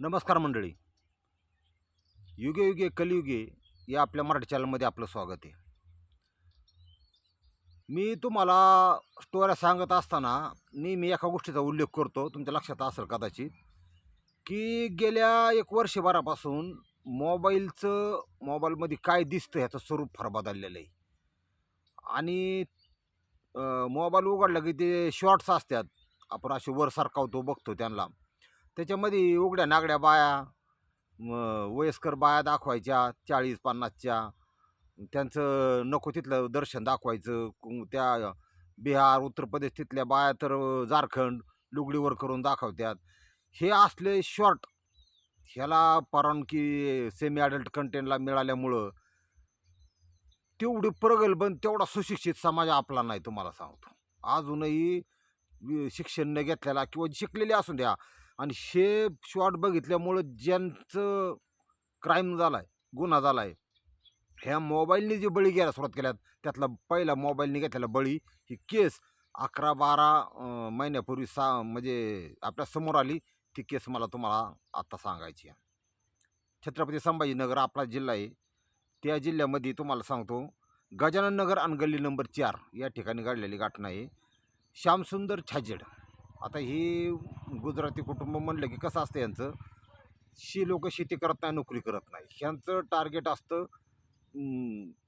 नमस्कार मंडळी. युगे युगे कलियुगे या आपल्या मराठी चॅनलमध्ये आपलं स्वागत आहे. मी तुम्हाला स्टोऱ्या सांगत असताना नेहमी एका गोष्टीचा उल्लेख करतो तुमच्या लक्षात असेल कदाचित की गेल्या एक वर्षभरापासून मोबाईलचं मोबाईलमध्ये काय दिसतं ह्याचं स्वरूप फार बदललेलं आहे. आणि मोबाईल उघडला की ते शॉर्ट्स असतात. आपण असे वर सरकावतो बघतो त्यांना. त्याच्यामध्ये उघड्या नागड्या बाया वयस्कर बाया दाखवायच्या चाळीस पन्नासच्या. त्यांचं नको तिथलं दर्शन दाखवायचं. त्या बिहार उत्तर प्रदेश तिथल्या बाया तर झारखंड लुगडीवर करून दाखवतात हे असले शॉर्ट ह्याला परवानगी सेमी अडल्ट कंटेंटला मिळाल्यामुळं तेवढी प्रगल्भन तेवढा सुशिक्षित समाज आपला नाही तुम्हाला सांगतो. अजूनही शिक्षण न घेतलेला किंवा शिकलेले असून द्या आणि हे शॉट बघितल्यामुळं ज्यांचं क्राईम झाला आहे गुन्हा झाला आहे ह्या मोबाईलने जे बळी घ्यायला सुरुवात केल्यात त्यातला पहिला मोबाईलने घेतलेला बळी ही केस अकरा बारा महिन्यापूर्वी सा म्हणजे आपल्यासमोर आली ती केस मला तुम्हाला आत्ता सांगायची आहे. छत्रपती संभाजीनगर आपला जिल्हा आहे. त्या जिल्ह्यामध्ये तुम्हाला सांगतो गजानन नगर आणि गल्ली नंबर चार या ठिकाणी घडलेली घटना आहे. श्यामसुंदर छाजेड. आता ही गुजराती कुटुंब म्हणलं की कसं असतं यांचं? शी लोक शेती करत नाही नोकरी करत नाही. ह्यांचं टार्गेट असतं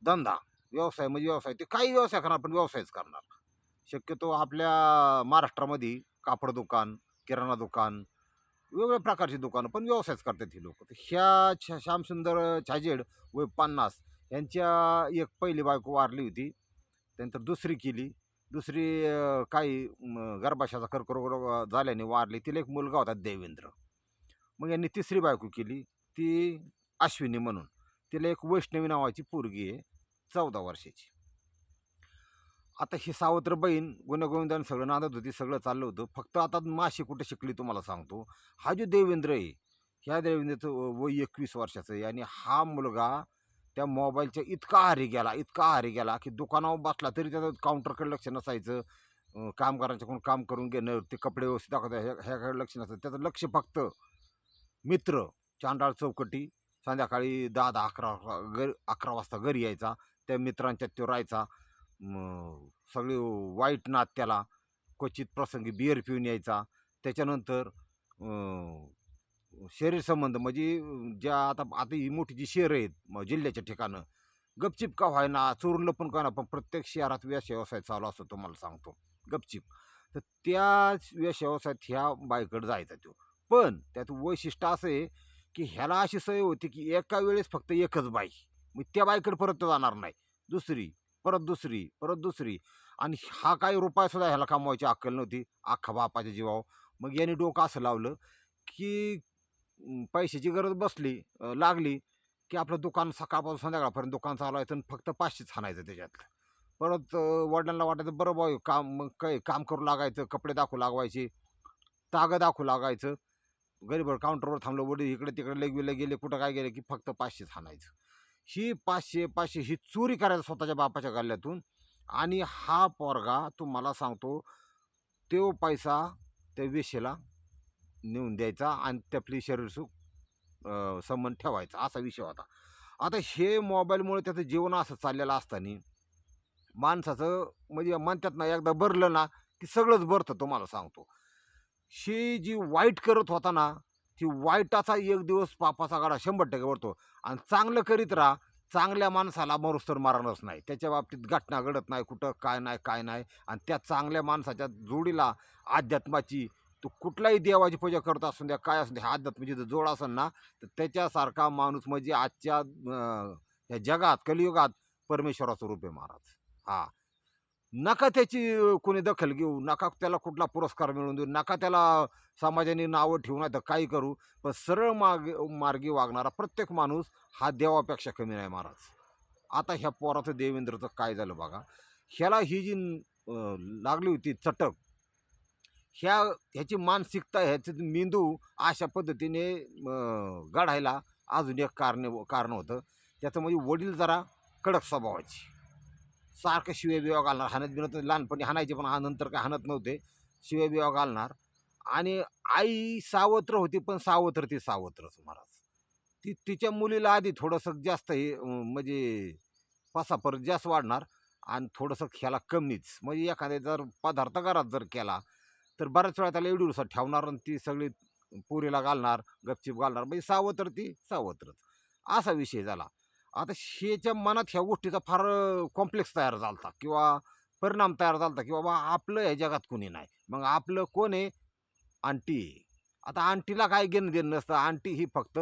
धंदा. व्यवसाय म्हणजे व्यवसाय. ते काही व्यवसाय करणार पण व्यवसायच करणार. शक्यतो आपल्या महाराष्ट्रामध्ये कापड दुकान किराणा दुकान वेगवेगळ्या प्रकारची दुकानं पण व्यवसायच करतात ही लोक. ह्या छ श्यामसुंदर छाजेड वय पन्नास यांच्या एक पहिली बायको वारली होती. त्यानंतर दुसरी केली. दुसरी काही गर्भाशयाचा कर्करोग झाल्याने वारली. तिला एक मुलगा होता देवेंद्र. मग यांनी तिसरी बायको केली. ती अश्विनी म्हणून. तिला एक वैष्णवी नावाची पोरगी आहे चौदा वर्षाची. आता ही सावत्र बहीण गुन्हेगोविंदाने सगळं नांदत होती सगळं चाललं होतं. फक्त आता माशी कुठे शिकली तुम्हाला सांगतो. हा जो देवेंद्र आहे ह्या देवेंद्रचं वय एकवीस वर्षाचं आहे आणि हा मुलगा त्या मोबाईलच्या इतका आहारी गेला इतका आहारी गेला की दुकानावर बसला तरी त्याचं काउंटरकडे लक्ष नसायचं. कामगारांच्याकडून काम करून घेणं ते कपडे व्यवस्थित दाखवतात ह्या ह्याकडे लक्ष नसायचं त्याचं लक्ष फक्त मित्र चांडाळ चौकटी संध्याकाळी दहा दहा अकरा घर अकरा वाजता घरी यायचा. त्या मित्रांच्यात तो राहायचा. सगळी वाईट नात त्याला क्वचित प्रसंगी बिअर पिऊन यायचा. त्याच्यानंतर शरीर संबंध म्हणजे ज्या आता आता ही मोठी जी शहरं आहेत जिल्ह्याच्या ठिकाणं गपचिप का व्हायना चोरून लपून का ना पण प्रत्येक शहरात व्यास व्यवसाय चालू असतो तुम्हाला सांगतो गपचिप. तर त्या व्यास व्यवसायात ह्या बाईकडे जायचा तो. पण त्यात वैशिष्ट्य असं आहे की ह्याला अशी सवय होती की एका वेळेस फक्त एकच बाई. मग त्या बाईकडे परत जाणार नाही. दुसरी परत दुसरी परत दुसरी. आणि हा काही रुपया सुद्धा ह्याला कमवायची अक्कल नव्हती. अख्खा बापाच्या जीवावर. मग याने डोकं असं लावलं की पैशाची गरज बसली लागली की आपलं दुकान सकाळपासून संध्याकाळपर्यंत दुकान चालवायचं आणि फक्त पाचशेच हाणायचं त्याच्यातलं. परत वडिलांना वाटायचं बरं बाई काम मग काय काम करू लागायचं कपडे दाखवू लागवायचे तागं दाखवू लागायचं. गरीबर काउंटरवर थांबलं वडील इकडे तिकडे लेगविले गेले कुठं काय गेले की फक्त पाचशेच हाणायचं. ही पाचशे पाचशे ही चोरी करायचं स्वतःच्या बापाच्या गल्ल्यातून. आणि हा पोरगा तुम्हाला सांगतो तो पैसा त्या वेशेला नेऊन द्यायचा आणि ते शरीर शरीरसुख संबंध ठेवायचा असा विषय होता. आता हे मोबाईलमुळे त्याचं जीवन असं चाललेलं असताना माणसाचं म्हणजे म्हणतात ना एकदा भरलं ना की सगळंच भरतं तुम्हाला सांगतो. ही जी वाईट करत होता ना ती वाईटाचा एक दिवस पापाचा गाडा शंभर टक्के वरतो आणि चांगलं करीत राहा चांगल्या माणसाला मरुस्तर मारणारच मारणच नाही. त्याच्या बाबतीत घटना घडत नाही कुठं काय नाही काय नाही. आणि त्या चांगल्या माणसाच्या जोडीला अध्यात्माची तो कुठलाही देवाची पूजा करत असून द्या काय असून द्या आध्यात्म म्हणजे जर जोड असेल ना तर त्याच्यासारखा माणूस म्हणजे आजच्या ह्या जगात कलियुगात परमेश्वराचं रूप आहे महाराज. हा. नका त्याची कोणी दखल घेऊ नका त्याला कुठला पुरस्कार मिळवून देऊ नका त्याला समाजाने नावं ठेवू नाही तर काही करू पण सरळ मार्ग मार्गी वागणारा प्रत्येक माणूस हा देवापेक्षा कमी नाही महाराज. आता ह्या पोराचं देवेंद्रचं काय झालं बघा ह्याला ही जी लागली होती चटक ह्या ह्याची मानसिकता ह्याचं मेंदू अशा पद्धतीने अं, अजून एक कारण कारण होतं. त्याचं म्हणजे वडील जरा कडक स्वभावाची. सारखं शिवाय बिवा घालणार. हाणत बिनत लहानपणी हाणायचे पण हा नंतर काय हाणत नव्हते. शिवे बिवा घालणार. आणि आई सावत्र होती पण सावत्र ती सावत्रच महाराज ती तिच्या मुलीला आधी थोडंसं जास्त हे म्हणजे पसापर जास्त वाढणार. आणि थोडंसं ह्याला कमीच. म्हणजे एखाद्या जर पदार्थ घरात जर केला तर बऱ्याच वेळा त्याला एवढी ठेवणार आणि ती सगळी पुरीला घालणार गपचिप घालणार. म्हणजे सावत्र ती सावत्रच. असा विषय झाला. आता शेच्या मनात ह्या गोष्टीचा फार कॉम्प्लेक्स तयार झाला होता किंवा परिणाम तयार झाला होता की बाबा आपलं ह्या जगात कोणी नाही. मग आपलं कोण आहे? आंटी आता आंटीला काय घेणं देणं नसतं. आंटी ही फक्त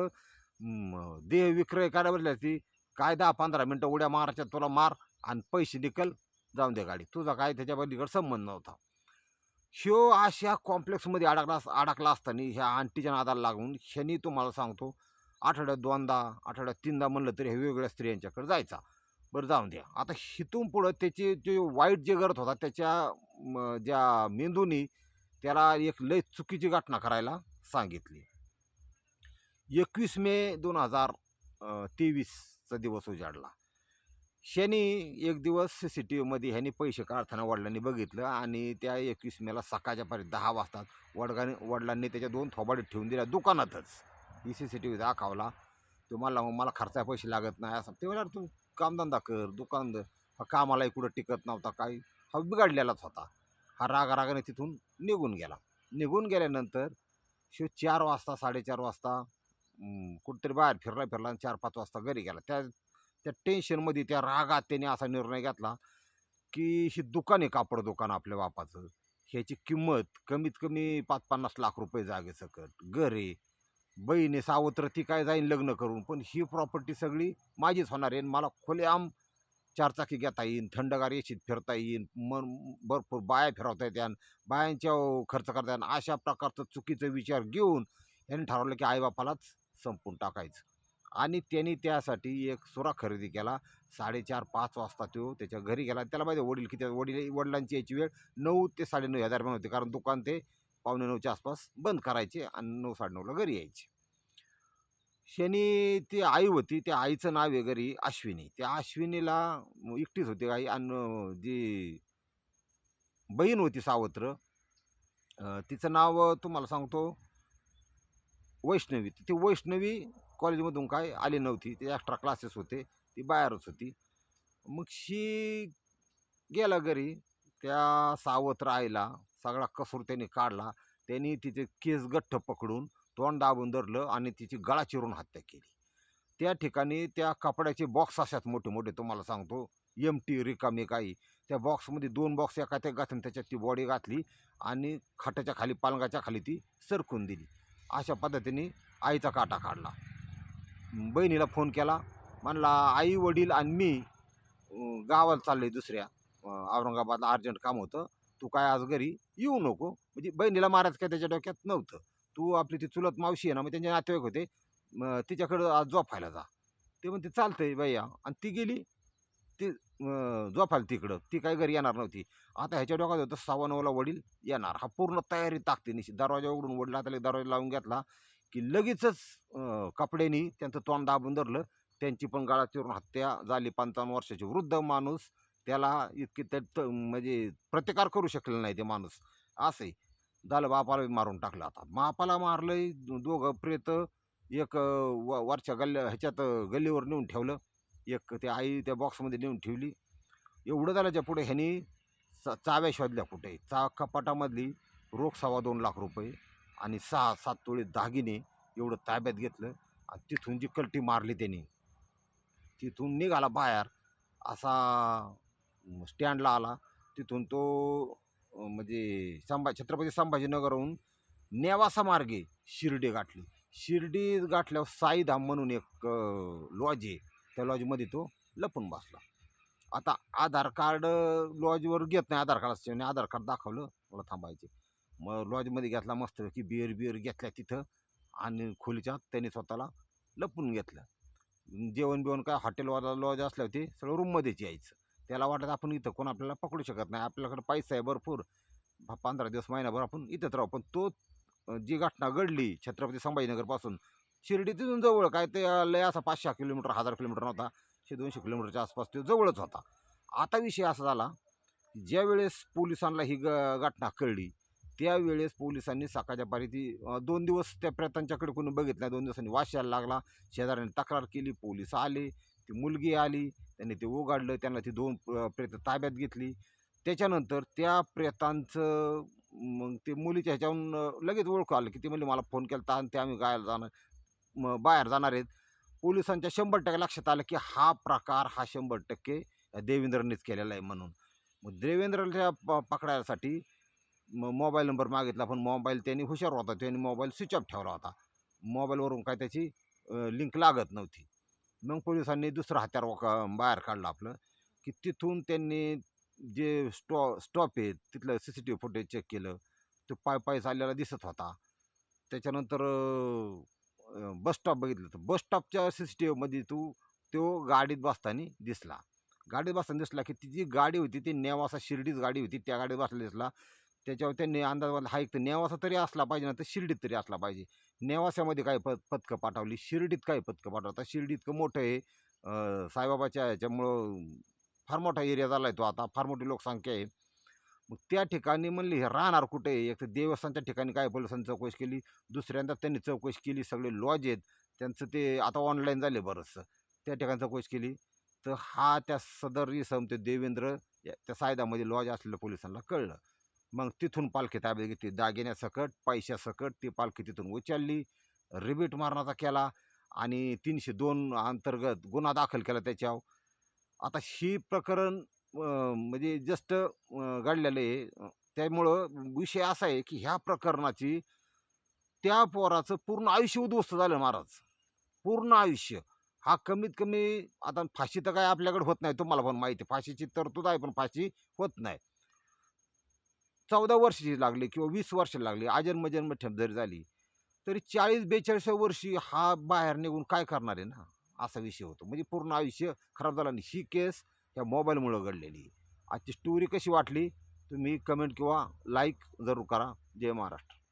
देह विक्रय करायला ती काय दहा पंधरा मिनटं उड्या मारायच्या तुला मार आणि पैसे निकल जाऊन दे गाडी तुझा काय त्याच्या पलीकडे संबंध नव्हता. ह्यो अशा कॉम्प्लेक्समध्ये अडकला अडकला असताना ह्या आंटीच्या नादाला लागून ह्यानी तुम्हाला सांगतो आठवड्यात दोनदा आठवड्यात तीनदा म्हणलं तरी हे वेगवेगळ्या स्त्रियांच्याकडे जायचा. बरं जाऊन द्या. आता हिथून पुढं त्याचे जे वाईट जे करत होता त्याच्या ज्या मेंदूनी त्याला एक लय चुकीची घटना करायला सांगितली. एकवीस मे दोन हजार तेवीसचा दिवस उजाडला. शनी एक दिवस सी सी टी व्हीमध्ये ह्यांनी पैसे काढताना वडिलांनी बघितलं आणि त्या एकवीस मेला सकाळच्या पारी दहा वाजतात वडगाने वडिलांनी त्याच्या दोन थोबाडे ठेवून दिल्या दुकानातच. ही सी सी टी व्ही दाखवला तुम्हाला मला खर्चा पैसे लागत नाही. असं ते म्हणणार तू कामधंदा कर दुकान हा कामालाही कुठं टिकत नव्हता काही. हा बिघडलेलाच होता. हा रागारागाने तिथून निघून गेला. निघून गेल्यानंतर शिव चार वाजता साडेचार वाजता कुठंतरी बाहेर फिरला फिरला आणि चार पाच वाजता घरी गेला. त्या त्या टेन्शनमध्ये त्या रागात त्याने असा निर्णय घेतला की ही दुकान आहे कापड दुकान आपल्या बापाचं. ह्याची किंमत कमीत कमी पाच पन्नास लाख रुपये जागे सकट घर आहे. बहीण आहे सावत्र ती काय जाईन लग्न करून. पण ही प्रॉपर्टी सगळी माझीच होणार आहे आणि मला खुलेआम चारचाकी घेता येईन थंडगार येशीत फिरता येईन मन भरपूर बाया फिरवता येत्यान बायांच्या खर्च करता येईन. अशा प्रकारचं चुकीचा विचार घेऊन यांनी ठरवलं की आईबापालाच संपून टाकायचं. आणि त्यांनी त्यासाठी एक सुरा खरेदी केला. साडेचार पाच वाजता तो त्याच्या घरी गेला. त्याला माहिती वडील किती वडील वडिलांची यायची वेळ नऊ ते साडेनऊ या दरम्यान होती. कारण दुकान ते पावणे नऊच्या आसपास बंद करायचे आणि नऊ साडेनऊला घरी यायचे. शनी ती आई होती. त्या आईचं नाव आहे घरी अश्विनी. त्या अश्विनीला एकटीच होती आई आणि जी बहीण होती सावत्र तिचं नाव तुम्हाला सांगतो वैष्णवी. ती वैष्णवी कॉलेजमधून काय आली नव्हती ते एक्स्ट्रा क्लासेस होते ती बाहेरच होती. मग शी गेला घरी त्या सावत्र आईला सगळा कसूर त्यांनी काढला त्यांनी तिचे केस गठ्ठ पकडून तोंड दाबून धरलं आणि तिची गळा चिरून हत्या केली. त्या ठिकाणी त्या कपड्याचे बॉक्स असतात मोठे मोठे तुम्हाला सांगतो एम टी रिकामी काही. त्या बॉक्समध्ये दोन बॉक्स एका त्या घातून त्याच्यात ती बॉडी घातली आणि खाटाच्या खाली पालंगाच्या खाली ती सरकून दिली. अशा पद्धतीने आईचा काटा काढला. बहिणीला फोन केला. म्हणला आई वडील आणि मी गावाला चालले दुसऱ्या. औरंगाबादला अर्जंट काम होतं. तू काय आज घरी येऊ नको. म्हणजे बहिणीला मारायचं काय त्याच्या डोक्यात नव्हतं. तू आपली ती चुलत मावशी आहे ना मग त्यांचे नातेवाईक होते. मग तिच्याकडं आज झोपायला जा. ते म्हणते चालतंय बाईया आणि ती गेली. ती अं, झोपायला तिकडं. ती काय घरी येणार नव्हती. आता ह्याच्या डोक्यात होतं सव्वा नऊला वडील येणार. हा पूर्ण तयारी टाकते निश्चित. दरवाजा उघडून वडील आता दरवाजा लावून घेतला. की लगेचच कपड्यांनी त्यांचं तोंड दाबून धरलं. त्यांची पण गाळा चिरून हत्या झाली. पंचावन्न वर्षाची वृद्ध माणूस त्याला इतकी त्यात म्हणजे प्रतिकार करू शकलेला नाही ते माणूस. असे झालं बापाला मारून टाकलं आता. बापाला मारलंय दोघं प्रेत एक व वरच्या गल्ल्या ह्याच्यात गल्लीवर नेऊन ठेवलं. एक ते आई त्या बॉक्समध्ये नेऊन ठेवली. एवढं झाल्याच्या पुढे ह्यांनी चा चाव्या शोधल्या कुठे? चा कपाटामधली रोख सव्वा दोन लाख रुपये. आणि सहा सात तोळे दागिने एवढं ताब्यात घेतलं आणि तिथून जी कलटी मारली त्याने तिथून निघाला बाहेर. असा स्टँडला आला. तिथून तो म्हणजे संभा छत्रपती संभाजीनगरहून नेवासा मार्गे शिर्डी गाठली. शिर्डी गाठल्यावर साईधाम म्हणून एक लॉज आहे. त्या लॉजमध्ये तो लपून बसला. आता आधार कार्ड लॉजवर घेत नाही आधार कार्ड असते आधार कार्ड दाखवलं मला थांबायचे मग लॉजमध्ये घेतला मस्त की बिअर बिअर घेतल्या तिथं. आणि खोलीच्या त्याने स्वतःला लपून घेतलं. जेवण बिवण काय हॉटेलवाला लॉज असल्यावर ते सगळं रूममध्येच यायचं. त्याला वाटत आपण इथं कोण आपल्याला पकडू शकत नाही. आपल्याकडे पैसा आहे भरपूर. पंधरा दिवस महिनाभर आपण इथंच राहू. पण तो जी घटना घडली छत्रपती संभाजीनगरपासून शिर्डी तिथून जवळ काय ते लय असा पाचशे किलोमीटर हजार किलोमीटर नव्हता. शे दोनशे किलोमीटरच्या आसपास तो जवळच होता. आता विषय असा झाला ज्यावेळेस पोलिसांना ही ग घटना कळली त्यावेळेस पोलिसांनी सकाळच्या पारी ती दोन दिवस त्या प्रेतांच्याकडे कोणी बघितला दोन दिवसांनी वास यायला लागला. शेजाऱ्यांनी तक्रार केली पोलीस आले ती मुलगी आली त्यांनी ते उघडलं त्यांना ती दोन अं, ताब्यात घेतली. त्याच्यानंतर त्या प्रेतांचं मग ते मुलीच्या ह्याच्याहून लगेच ओळखू आलं की ती म्हणजे मला फोन केला आणि ते आम्ही गायला जाणार मग बाहेर जाणार आहेत. पोलिसांच्या शंभर टक्के लक्षात आलं की हा प्रकार हा शंभर टक्के देवेंद्रनेच केलेला आहे म्हणून. मग देवेंद्रला प पकडायसाठी मोबाईल नंबर मागितला पण मोबाईल त्यांनी हुशार होता. त्यांनी मोबाईल स्विच ऑफ ठेवला होता. मोबाईलवरून काय त्याची लिंक लागत नव्हती. मग पोलिसांनी दुसरं हत्यार का बाहेर काढलं आपलं की तिथून त्यांनी जे स्टॉ स्टॉप आहे तिथलं C C T V footage check केलं तो पाय पाय चाललेला दिसत होता. त्याच्यानंतर बस स्टॉप बघितलं तर बस स्टॉपच्या सी सी टी व्हीमध्ये तू तो गाडीत बसताना दिसला. गाडीत बसताना दिसला की ती जी गाडी होती ती नेवासा शिर्डीच गाडी होती त्या गाडीत बसला दिसला. त्याच्यावर त्यांनी अंदाज हा एक तर नेवासा तरी असला पाहिजे ना तर शिर्डीत तरी असला पाहिजे. नेवासामध्ये काय प पथकं पाठवली? शिर्डीत काय पथकं पाठवता शिर्डी इतकं मोठं आहे. साईबाबाच्या याच्यामुळं फार मोठा एरिया झाला आहे तो आता. फार मोठी लोकसंख्या आहे. मग त्या ठिकाणी म्हणली हे राहणार कुठे? आहे एक तर देवस्थानच्या ठिकाणी काय पोलिसांनी चौकशी केली. दुसऱ्यांदा त्यांनी चौकशी केली. सगळे लॉज आहेत. त्यांचं ते आता ऑनलाईन झाले बरंचसं. त्या ठिकाणी चौकशी केली. तर हा त्या सदर इसम ते देवेंद्र या- त्या सायदामध्ये लॉज असलेल्या पोलिसांना कळलं. मग तिथून पालखी ताब्यात घेतली. दागिन्यासकट पैशासकट ती पालखी तिथून उचलली. रिबीट मारण्याचा केला आणि तीनशे दोन अंतर्गत गुन्हा दाखल केला त्याच्यावर. आता ही प्रकरण म्हणजे जस्ट घडलेलं आहे. त्यामुळं विषय असा आहे की ह्या प्रकरणाची त्या पोराचं पूर्ण आयुष्य उद्ध्वस्त झालं महाराज. पूर्ण आयुष्य. हा कमीत कमी आता फाशी तर काय आपल्याकडे होत नाही तुम्हाला पण माहिती आहे. फाशीची तरतूद आहे पण फाशी होत नाही. चौदा वर्षाची लागली किंवा वीस वर्ष लागली आजन्मजन्म ठेप जरी झाली तरी चाळीस बेचाळीस वर्षी हा बाहेर निघून काय करणार आहे ना? असा विषय होतो. म्हणजे पूर्ण आयुष्य खराब झालं आणि ही केस ह्या मोबाईलमुळं घडलेली आजची स्टोरी कशी वाटली? तुम्ही कमेंट किंवा लाईक जरूर करा. जय महाराष्ट्र.